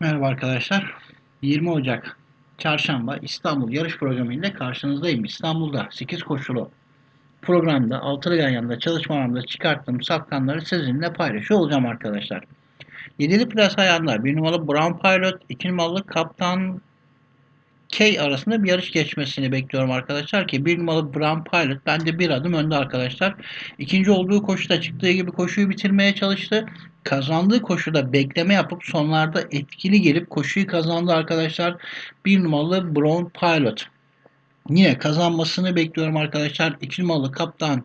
Merhaba arkadaşlar. 20 Ocak Çarşamba İstanbul yarış programıyla karşınızdayım. İstanbul'da 8 koşulu programda altılı ganyanında çalışmalarımda çıkarttığım safkanları sizinle paylaşıyor olacağım arkadaşlar. 7'li plas ayağında 1 numaralı Brown Pilot, 2 numaralı Kaptan K arasında bir yarış geçmesini bekliyorum arkadaşlar ki 1 numaralı Brown Pilot bende bir adım önde arkadaşlar. İkinci olduğu koşuda çıktığı gibi koşuyu bitirmeye çalıştı. Kazandığı koşuda bekleme yapıp sonlarda etkili gelip koşuyu kazandı arkadaşlar. 1 numaralı Brown Pilot. Yine kazanmasını bekliyorum arkadaşlar. 2 numaralı Kaptan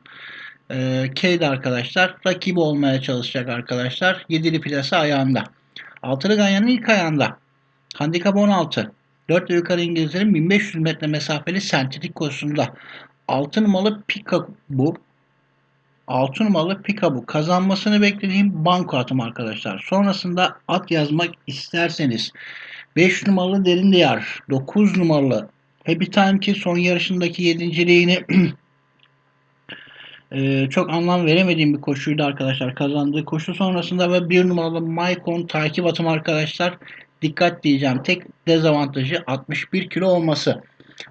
e, K'de arkadaşlar. Rakibi olmaya çalışacak arkadaşlar. 7'li plasa ayağında. Altılı Ganyan'ın ilk ayağında. Handikap 16. 4 ve yukarı İngilizlerin 1500 metre mesafeli sentetik koşusunda 6 numaralı Pika bu 6 numaralı Pika bu kazanmasını beklediğim banko atım arkadaşlar. Sonrasında at yazmak isterseniz 5 numaralı Derin Diyar, 9 numaralı Happy Time ki son yarışındaki yedinciliğini e, çok anlam veremediğim bir koşuydu arkadaşlar. Kazandığı koşu sonrasında ve 1 numaralı Maicon takip atım arkadaşlar. Dikkat diyeceğim. Tek dezavantajı 61 kilo olması.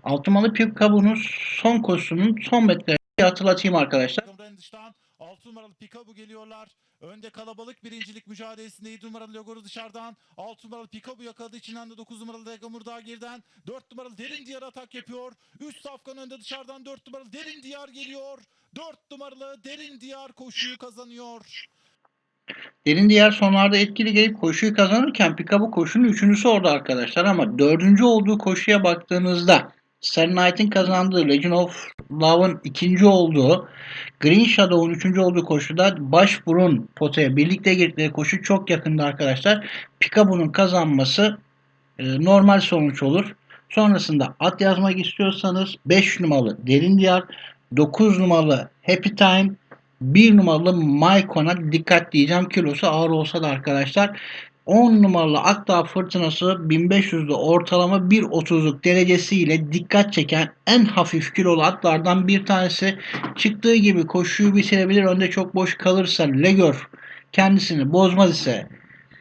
Altımalı Pip Kabu'nun son koşusunun son metrelerini hatırlatayım arkadaşlar. 6 numaralı Pikabu geliyorlar. Önde kalabalık birincilik mücadelesinde 7 numaralı Logoru dışarıdan. 6 numaralı Pikabu yakaladı içinden de 9 numaralı Degamur daha geriden. 4 numaralı Derin Diyar atak yapıyor. Üst safkan önde dışarıdan 4 numaralı Derin Diyar geliyor. 4 numaralı Derin Diyar koşuyu kazanıyor. Derin diğer sonlarda etkili gelip koşuyu kazanırken Pikabu koşunun üçüncüsü orada arkadaşlar ama dördüncü olduğu koşuya baktığınızda Star Knight'in kazandığı Legend of Love'ın ikinci olduğu Green Shadow'un üçüncü olduğu koşuda başburun potaya birlikte girdikleri koşu çok yakında arkadaşlar. Pikabu'nun kazanması e, normal sonuç olur. Sonrasında at yazmak istiyorsanız 5 numaralı Derin Diyar, 9 numaralı Happy Time, 1 numaralı Maykon'a dikkat diyeceğim. Kilosu ağır olsa da arkadaşlar. 10 numaralı Akdağ Fırtınası 1500'de ortalama 1.30'luk derecesiyle dikkat çeken en hafif kilolu atlardan bir tanesi. Çıktığı gibi koşuyu bitirebilir. Önde çok boş kalırsa Legör kendisini bozmaz ise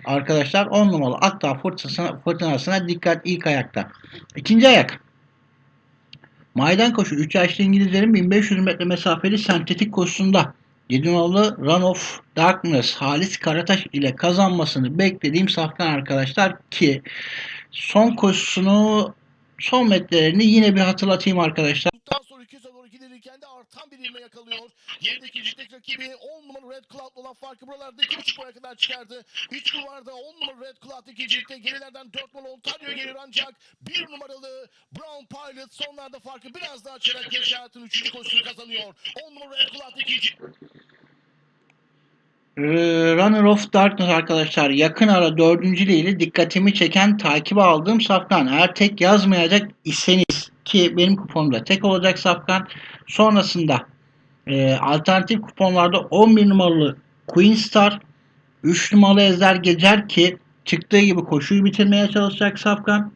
arkadaşlar 10 numaralı Akdağ Fırtınasına, fırtınasına dikkat ilk ayakta. İkinci ayak. Maydan koşu 3 yaşlı İngilizlerin 1500 metre mesafeli sentetik koşusunda 7 numaralı Run of Darkness Halis Karataş ile kazanmasını beklediğim safkan arkadaşlar ki son koşusunu son metrelerini yine bir hatırlatayım arkadaşlar. Gidilirken de artan bir ivme yakalıyor. Yerindeki ikinci rakibi 10 numaralı Red Cloud olan farkı buralarda 2.5 boya kadar çıkardı. İç kulvarda 10 numaralı Red Cloud ikincilikte gerilerden 4 numaralı Ontario geliyor ancak 1 numaralı Brown Pilot sonlarda farkı biraz daha açarak hayatının 3. koşusunu kazanıyor. 10 numaralı Red Cloud ikinci. Ee, Runner of Darkness arkadaşlar yakın ara dördüncülüğüyle dikkatimi çeken takibe aldığım safkan. Eğer tek yazmayacak iseniz ki benim kuponumda tek olacak safkan. Sonrasında e, alternatif kuponlarda 11 numaralı Queen Star, 3 numaralı Ezer Gecer ki çıktığı gibi koşuyu bitirmeye çalışacak safkan.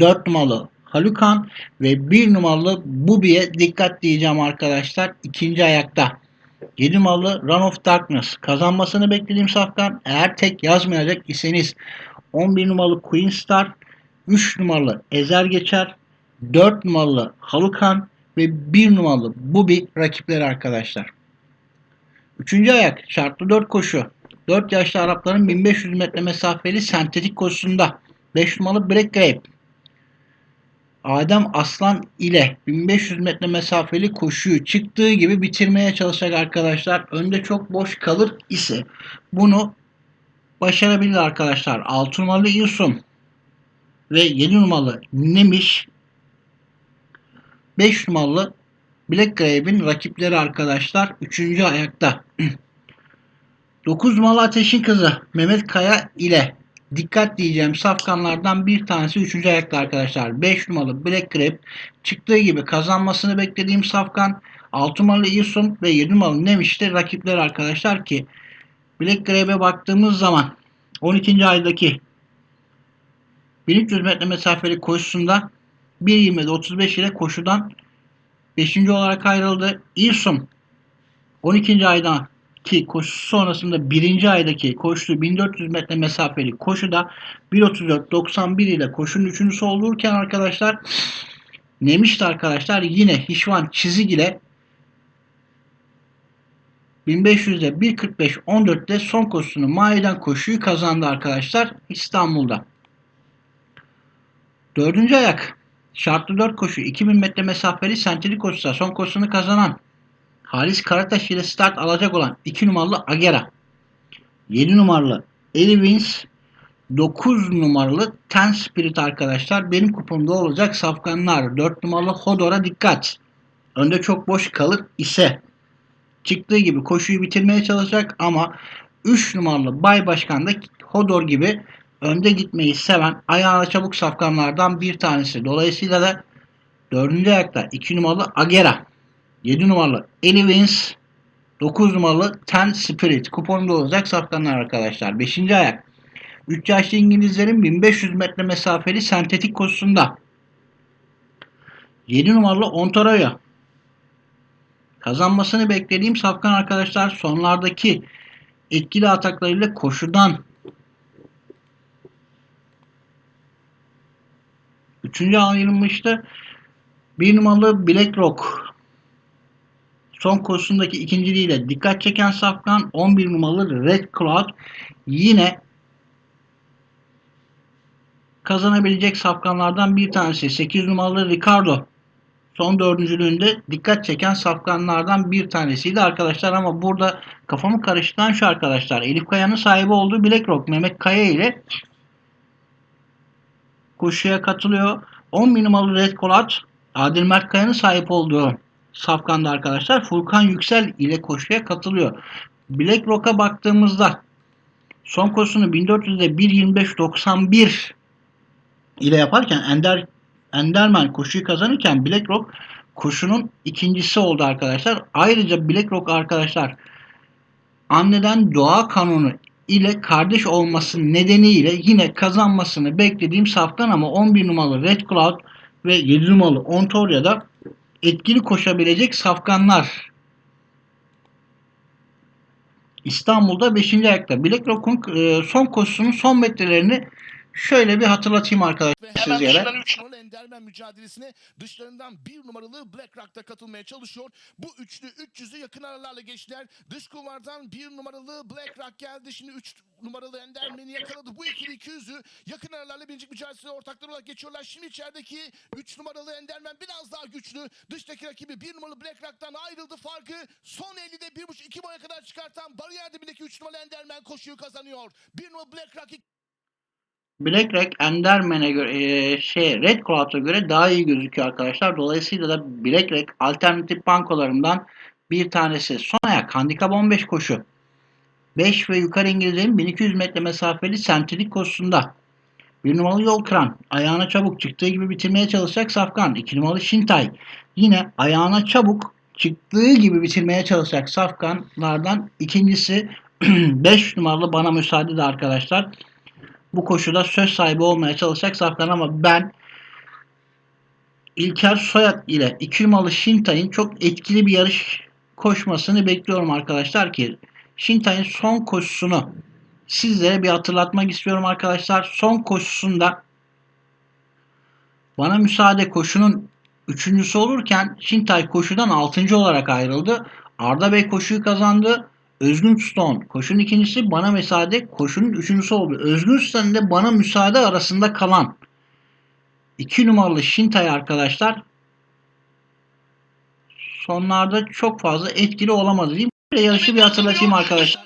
4 numaralı Halukan ve 1 numaralı Bubi'ye dikkat diyeceğim arkadaşlar ikinci ayakta. 7 numaralı Run of Darkness kazanmasını beklediğim safkan eğer tek yazmayacak iseniz 11 numaralı Queen Star 3 numaralı Ezer Geçer 4 numaralı Halukan ve 1 numaralı Bubi rakipleri arkadaşlar. Üçüncü ayak şartlı 4 koşu. 4 yaşlı Arapların 1500 metre mesafeli sentetik koşusunda 5 numaralı Black Grape Adem Aslan ile 1500 metre mesafeli koşuyu çıktığı gibi bitirmeye çalışacak arkadaşlar. Önde çok boş kalır ise bunu başarabilir arkadaşlar. 6 numaralı Yusum ve 7 numaralı Nemiş 5 numaralı Black Grave'in rakipleri arkadaşlar. 3. ayakta. 9 numaralı Ateşin Kızı Mehmet Kaya ile dikkat diyeceğim safkanlardan bir tanesi 3. ayakta arkadaşlar. 5 numaralı Black Grape çıktığı gibi kazanmasını beklediğim safkan 6 numaralı Yusum ve 7 numaralı Nemiş'te rakipler arkadaşlar ki Black Grape'e baktığımız zaman 12. aydaki 1300 metre mesafeli koşusunda 1.20'de 35 ile koşudan 5. olarak ayrıldı. Yusum 12. aydan ki koşusu sonrasında birinci aydaki koştuğu 1400 metre mesafeli koşuda 1.34.91 ile koşunun üçüncüsü olurken arkadaşlar Nemiş de arkadaşlar yine Hişvan Çizik ile 1500'de 1.45.14'te son koşusunu Maiden koşuyu kazandı arkadaşlar İstanbul'da. Dördüncü ayak şartlı 4 koşu 2000 metre mesafeli sentetik koşuda son koşusunu kazanan Halis Karataş ile start alacak olan 2 numaralı Agera. 7 numaralı Elivins 9 numaralı Ten Spirit arkadaşlar. Benim kupomda olacak safkanlar. 4 numaralı Hodor'a dikkat. Önde çok boş kalır ise çıktığı gibi koşuyu bitirmeye çalışacak ama 3 numaralı Bay Başkan da Hodor gibi önde gitmeyi seven ayağına çabuk safkanlardan bir tanesi. Dolayısıyla da 4. ayakta 2 numaralı Agera, 7 numaralı Elivins, 9 numaralı Ten Spirit kuponunda olacak safkanlar arkadaşlar. 5. ayak 3 yaşlı İngilizlerin 1500 metre mesafeli sentetik koşusunda 7 numaralı Ontario kazanmasını beklediğim safkan arkadaşlar sonlardaki etkili ataklarıyla koşudan Üçüncü ayrılmıştı. Bir numaralı Black Rock. Son koşusundaki ikinciliğiyle dikkat çeken safkan 11 numaralı Red Cloud yine kazanabilecek safkanlardan bir tanesi. 8 numaralı Ricardo son dördüncülüğünde dikkat çeken safkanlardan bir tanesiydi arkadaşlar ama burada kafamı karıştıran şu arkadaşlar. Elif Kaya'nın sahibi olduğu Black Rock Mehmet Kaya ile koşuya katılıyor. 10 bin numaralı Red Colat Adil Mert Kaya'nın sahip olduğu safkanda arkadaşlar Furkan Yüksel ile koşuya katılıyor. Black Rock'a baktığımızda son koşusunu 1400'de 1.25.91 ile yaparken Ender Enderman koşuyu kazanırken Black Rock koşunun ikincisi oldu arkadaşlar. Ayrıca Black Rock arkadaşlar anneden doğa kanunu ile kardeş olması nedeniyle yine kazanmasını beklediğim saftan ama 11 numaralı Red Cloud ve 7 numaralı Ontoria'da etkili koşabilecek safkanlar. İstanbul'da 5. ayakta. Black Rock'un e, son koşusunun son metrelerini şöyle bir hatırlatayım arkadaşlar Ve hemen sizlere. dışından 3 numaralı Enderman mücadelesine dışlarından 1 numaralı Black Rock da katılmaya çalışıyor. Bu üçlü 300'ü yakın aralarla geçtiler. Dış kulvardan 1 numaralı Black Rock geldi. Şimdi 3 numaralı Enderman'i yakaladı. Bu ikili 200'ü yakın aralarla birinci mücadelesine ortaklar olarak geçiyorlar. Şimdi içerideki 3 numaralı Enderman biraz daha güçlü. Dıştaki rakibi 1 numaralı Black Rock'tan ayrıldı. Farkı son 50'de 1.5-2 boya kadar çıkartan bariyer dibindeki 3 numaralı Enderman koşuyu kazanıyor. 1 numaralı Black Rock Black Rock Enderman'e göre e, şey Red Cloud'a göre daha iyi gözüküyor arkadaşlar. Dolayısıyla da Black Rock alternatif bankolarından bir tanesi. Son ayak handikap 15 koşu. 5 ve yukarı İngilizlerin 1200 metre mesafeli sentetik koşusunda. Bir numaralı yol kıran. Ayağına çabuk çıktığı gibi bitirmeye çalışacak Safkan. 2 numaralı Şintay. Yine ayağına çabuk çıktığı gibi bitirmeye çalışacak Safkanlardan ikincisi 5 numaralı bana müsaade de arkadaşlar bu koşuda söz sahibi olmaya çalışacak Safkan ama ben İlker Soyat ile 2 numaralı Şintay'ın çok etkili bir yarış koşmasını bekliyorum arkadaşlar ki Şintay'ın son koşusunu sizlere bir hatırlatmak istiyorum arkadaşlar. Son koşusunda bana müsaade koşunun üçüncüsü olurken Şintay koşudan altıncı olarak ayrıldı. Arda Bey koşuyu kazandı. Özgün Stone koşunun ikincisi bana müsaade koşunun üçüncüsü oldu. Özgün Stone ile bana müsaade arasında kalan 2 numaralı Şintay arkadaşlar sonlarda çok fazla etkili olamadı diyeyim. Böyle yarışı bir hatırlatayım arkadaşlar.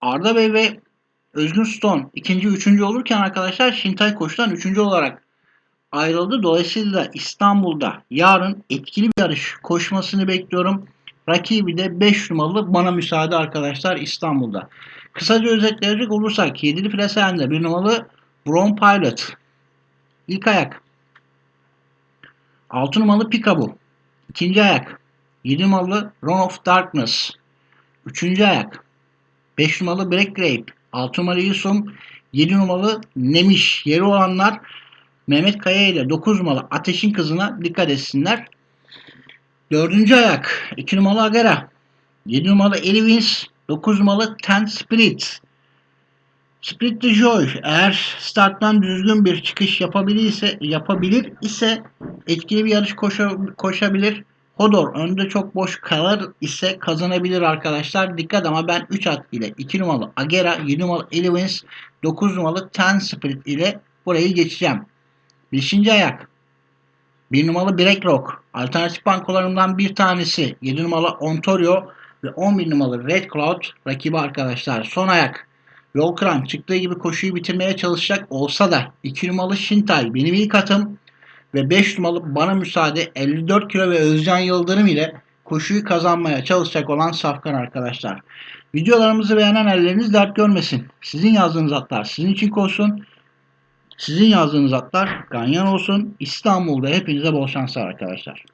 Arda Bey, Arda ve Özgün Stone ikinci, üçüncü olurken arkadaşlar Şintay koşudan üçüncü olarak ayrıldı. Dolayısıyla İstanbul'da yarın etkili bir yarış koşmasını bekliyorum. Rakibi de 5 numaralı bana müsaade arkadaşlar İstanbul'da. Kısaca özetleyecek olursak 7'li Fresen'de 1 numaralı Brown Pilot. İlk ayak. 6 numaralı Pikabu. İkinci ayak. 7 numaralı Run of Darkness. Üçüncü ayak. 5 numaralı Black Grape. 6 numaralı Yusum. 7 numaralı Nemiş. Yeri olanlar Mehmet Kaya ile 9 numaralı Ateşin Kızı'na dikkat etsinler. Dördüncü ayak 2 numaralı Agera. 7 numaralı Elivins. 9 numaralı Ten Spirit. Split the Joy eğer starttan düzgün bir çıkış yapabilirse yapabilir ise etkili bir yarış koşa, koşabilir. Hodor önde çok boş kalır ise kazanabilir arkadaşlar. Dikkat ama ben 3 at ile 2 numaralı Agera, 7 numaralı Elevens, 9 numaralı Ten Spirit ile burayı geçeceğim. 5. ayak 1 numaralı Black Rock. Alternatif bankolarımdan bir tanesi 7 numaralı Ontario ve 11 numaralı Red Cloud rakibi arkadaşlar. Son ayak Volkran çıktığı gibi koşuyu bitirmeye çalışacak olsa da 2 numaralı Şintay benim ilk atım ve 5 numaralı bana müsaade 54 kilo ve Özcan Yıldırım ile koşuyu kazanmaya çalışacak olan Safkan arkadaşlar. Videolarımızı beğenen elleriniz dert görmesin. Sizin yazdığınız atlar sizin için koşsun. Sizin yazdığınız atlar ganyan olsun. İstanbul'da hepinize bol şanslar arkadaşlar.